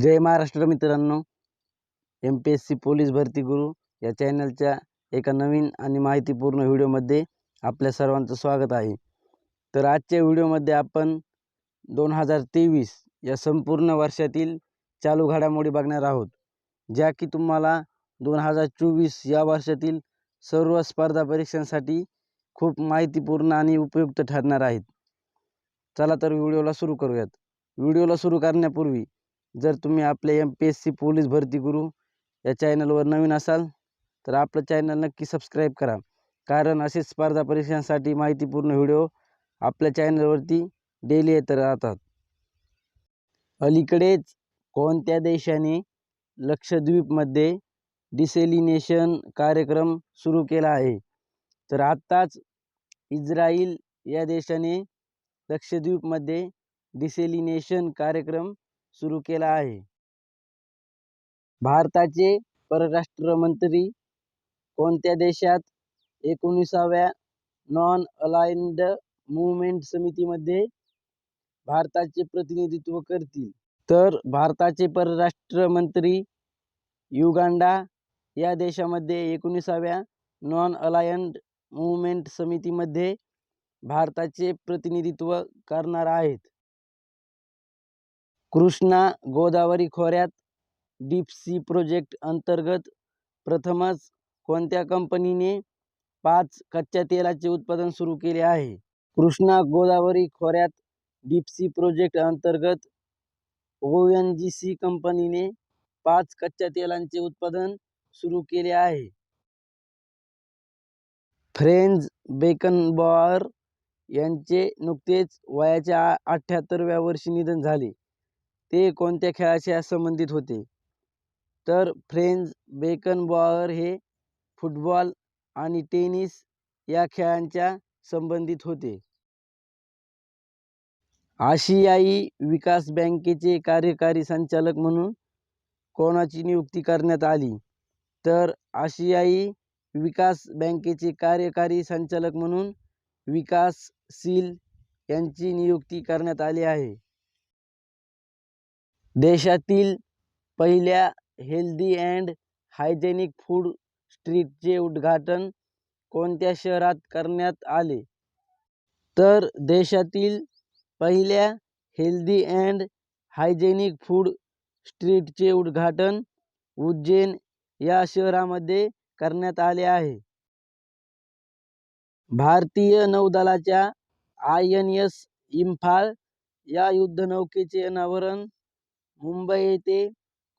जय महाराष्ट्र मित्रांनो. M P S C police भरती गुरु या चॅनलच्या एका नवीन आणि माहितीपूर्ण व्हिडिओमध्ये आपल्या सर्वांचं स्वागत आहे. तर आजच्या व्हिडिओमध्ये आपण दोन हजार तेवीस या संपूर्ण वर्षातील चालू घडामोडी बघणार आहोत. ज्या की तुम्हाला दोन हजार चोवीस या वर्षातील सर्व स्पर्धा परीक्षांसाठी खूप माहितीपूर्ण आणि उपयुक्त ठरणार आहेत. चला तर व्हिडिओला सुरू करूयात. व्हिडिओला सुरू करण्यापूर्वी जर तुम्ही आपल्या M P S C police भरती गुरु या चॅनलवर नवीन असाल तर आपलं चॅनल नक्की सबस्क्राईब करा. कारण असेच स्पर्धा परीक्षांसाठी माहितीपूर्ण व्हिडिओ आपल्या चॅनलवरती डेली येत राहतात. अलीकडेच कोणत्या देशाने लक्षद्वीपमध्ये डिसेलिनेशन कार्यक्रम सुरू केला आहे? तर आत्ताच इस्राईल या देशाने लक्षद्वीपमध्ये डिसेलिनेशन कार्यक्रम सुरू केला आहे. भारताचे परराष्ट्र मंत्री कोणत्या देशात? एकोणीसाव्या नॉन अलाइन्ड मुवमेंट समितीमध्ये भारताचे प्रतिनिधित्व करतील. तर भारताचे परराष्ट्र मंत्री युगांडा या देशामध्ये एकोणीसाव्या नॉन अलायन्ड मुवमेंट समितीमध्ये भारताचे प्रतिनिधित्व करणार आहेत. कृष्णा गोदावरी खोऱ्यात डीप सी प्रोजेक्ट अंतर्गत प्रथमच कोणत्या कंपनीने पाच कच्च्या तेलाचे उत्पादन सुरू केले आहे? कृष्णा गोदावरी खोऱ्यात डीप सी प्रोजेक्ट अंतर्गत ओ एन जी सी कंपनीने पाच कच्च्या तेलांचे उत्पादन सुरू केले आहे. फ्रेंज बेकनबॉअर यांचे नुकतेच वयाच्या अठ्ठ्याहत्तरव्या वर्षी निधन झाले. ते कोणत्या खेळाशी संबंधित होते? तर फ्रेंज बेकनबॉअर हे फुटबॉल आणि टेनिस या खेळांच्या संबंधित होते. आशियाई विकास बँकेचे कार्यकारी संचालक म्हणून कोणाची नियुक्ती करण्यात आली? तर आशियाई विकास बँकेचे कार्यकारी संचालक म्हणून विकासशील यांची नियुक्ती करण्यात आली आहे. देशातील पहिल्या हेल्दी अँड हायजेनिक फूड स्ट्रीटचे उद्घाटन कोणत्या शहरात करण्यात आले? तर देशातील पहिल्या हेल्दी अँड हायजेनिक फूड स्ट्रीटचे उद्घाटन उज्जैन या शहरामध्ये करण्यात आले आहे. भारतीय नौदलाच्या आय एन एस इम्फाळ या युद्धनौकेचे अनावरण मुंबई येथे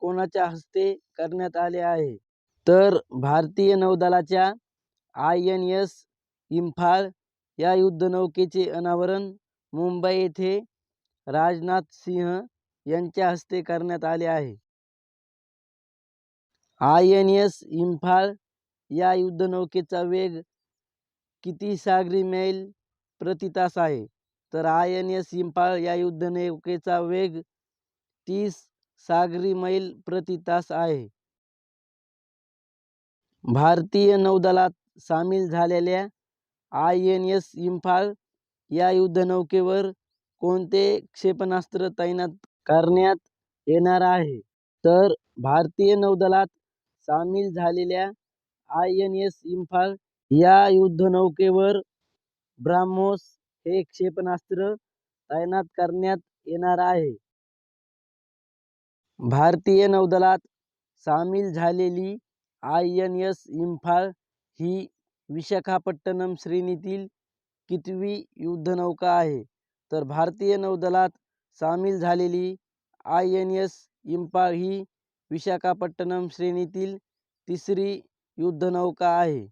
कोणाच्या हस्ते करण्यात आले आहे? तर भारतीय नौदलाच्या आय एन एस इम्फाळ या युद्धनौकेचे अनावरण मुंबई येथे राजनाथ सिंह यांच्या हस्ते करण्यात आले आहे. आय एन एस इम्फाळ या युद्धनौकेचा वेग किती सागरी मैल प्रति तास आहे? तर आय एन एस इम्फाळ या युद्धनौकेचा वेग तीस सागरी मैल प्रति तास आहे. भारतीय नौदलात सामील झालेल्या आय एन एस इम्फाळ या युद्धनौकेवर कोणते क्षेपणास्त्र तैनात करण्यात येणार आहे? तर भारतीय नौदलात सामील झालेल्या आय एन एस इम्फाळ या युद्धनौकेवर ब्राह्मोस हे क्षेपणास्त्र तैनात करण्यात येणार आहे. भारतीय नौदलात सामील झालेली आय एन एस इम्फाळ ही विशाखापट्टणम श्रेणीतील कितवी युद्धनौका आहे. तर भारतीय नौदलात सामील झालेली आय एन एस इम्फाळ ही विशाखापट्टणम श्रेणीतील तिसरी युद्धनौका आहे.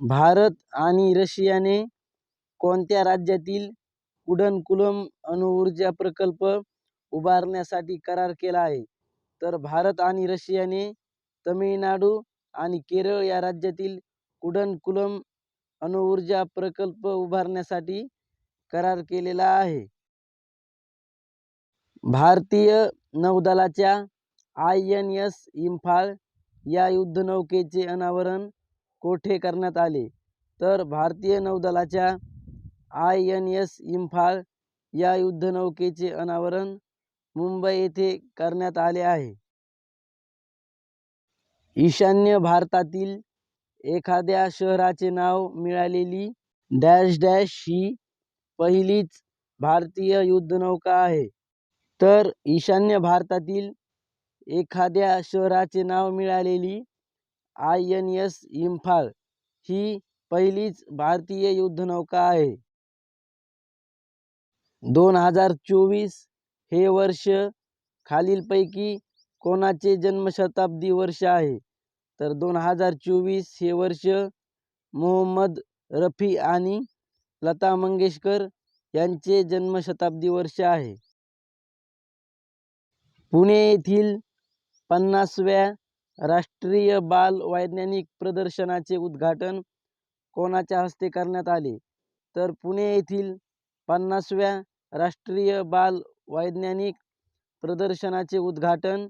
भारत आणि रशियाने कोणत्या राज्यातील कुडनकुलम अणुऊर्जा प्रकल्प उभारण्यासाठी करार केला आहे. तर भारत आणि रशियाने तमिळनाडू आणि केरळ या राज्यातील कुडनकुलम अणुऊर्जा प्रकल्प उभारण्यासाठी करार केलेला आहे. भारतीय नौदलाच्या आय एन एस इम्फाळ या युद्धनौकेचे अनावरण कोठे करण्यात आले? तर भारतीय नौदलाच्या आय एन एस इम्फाळ या युद्धनौकेचे अनावरण मुंबई येथे करण्यात आले आहे. ईशान्य भारतातील एखाद्या शहराचे नाव मिळालेली डॅश डॅश ही पहिलीच भारतीय युद्धनौका आहे. तर ईशान्य भारतातील एखाद्या शहराचे नाव मिळालेली आय एन एस इम्फाळ ही पहिलीच भारतीय युद्धनौका आहे. दोन हजार चोवीस हे वर्ष खालीलपैकी कोणाचे जन्मशताब्दी वर्ष आहे? तर दोन हजार चोवीस हे वर्ष मोहम्मद रफी आणि लता मंगेशकर यांचे जन्मशताब्दी वर्ष आहे. पुणे येथील पन्नासव्या राष्ट्रीय बाल वैज्ञानिक प्रदर्शनाचे उद्घाटन कोणाच्या हस्ते करण्यात आले? तर पुणे येथील पन्नासव्या राष्ट्रीय बाल वैज्ञानिक प्रदर्शनाचे उद्घाटन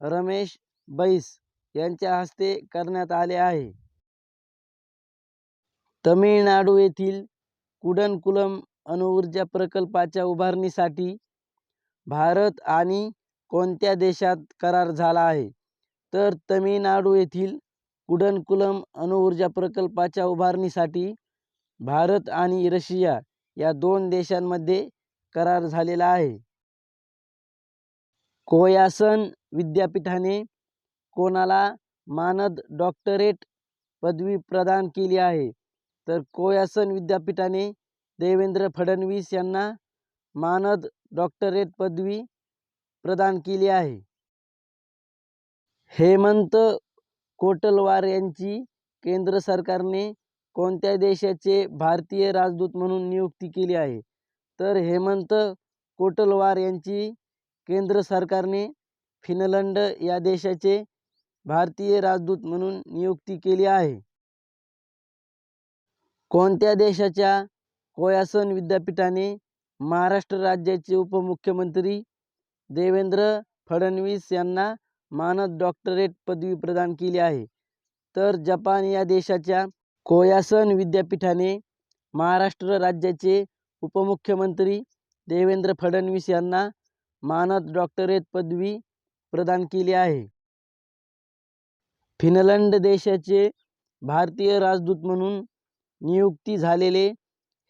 रमेश बैस यांच्या हस्ते करण्यात आले आहे. तमिळनाडू येथील कुडनकुलम अणुऊर्जा प्रकल्पाच्या उभारणीसाठी भारत आणि कोणत्या देशात करार झाला आहे? तर तमिळनाडू येथील कुडनकुलम अणुऊर्जा प्रकल्पाच्या उभारणीसाठी भारत आणि रशिया या दोन देशांमध्ये करार झालेला आहे. कोयासन विद्यापीठाने कोणाला मानद डॉक्टरेट पदवी प्रदान केली आहे. तर कोयासन विद्यापीठाने देवेंद्र फडणवीस यांना मानद डॉक्टरेट पदवी प्रदान केली आहे. हेमंत कोटलवार यांची केंद्र सरकारने कोणत्या देशाचे भारतीय राजदूत म्हणून नियुक्ती केली आहे? तर हेमंत कोटलवार यांची केंद्र सरकारने फिनलंड या देशाचे भारतीय राजदूत म्हणून नियुक्ती केली आहे. कोणत्या देशाच्या कोयासन विद्यापीठाने महाराष्ट्र राज्याचे उपमुख्यमंत्री देवेंद्र फडणवीस यांना मानद डॉक्टरेट पदवी प्रदान केली आहे? तर जपान या देशाच्या कोयासन विद्यापीठाने महाराष्ट्र राज्याचे उपमुख्यमंत्री देवेंद्र फडणवीस यांना मानद डॉक्टरेट पदवी प्रदान केली आहे. फिनलंड देशाचे भारतीय राजदूत म्हणून नियुक्ती झालेले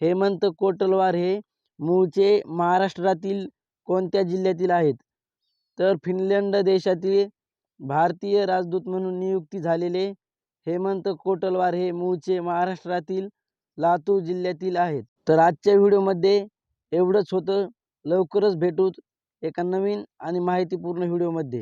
हेमंत कोटलवार हे मूळचे महाराष्ट्रातील कोणत्या जिल्ह्यातील आहेत? तर फिनलंड देशातील भारतीय राजदूत म्हणून नियुक्ती झालेले हेमंत कोटलवार हे मूळचे महाराष्ट्रातील लातूर जिल्ह्यातील आहेत. तर आजच्या व्हिडिओमध्ये एवढंच होतं. लवकरच भेटूत एका नवीन आणि माहितीपूर्ण व्हिडिओमध्ये.